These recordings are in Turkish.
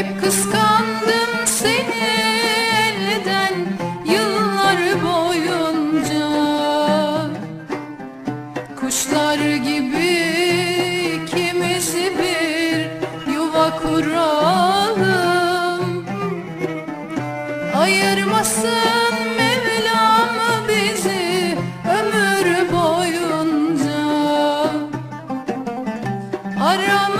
Hep kıskandım seni elden yıllar boyunca. Kuşlar gibi ikimizi bir yuva kuralım. Ayırmasın Mevlam bizi ömür boyunca. Aramı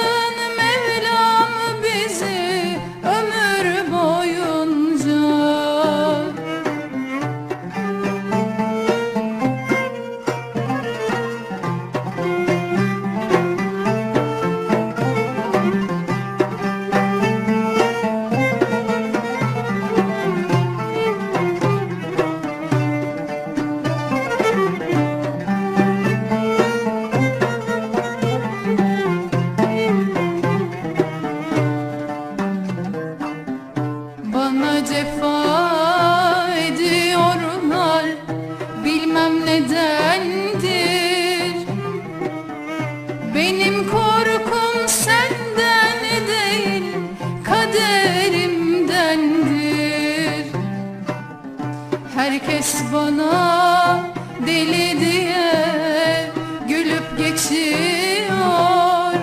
Herkes bana deli diye Gülüp geçiyor.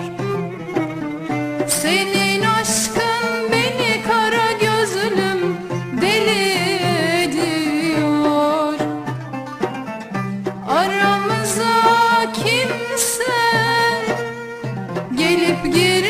Senin aşkın beni kara gözlüm deli ediyor. Aramıza kimse gelip girmesin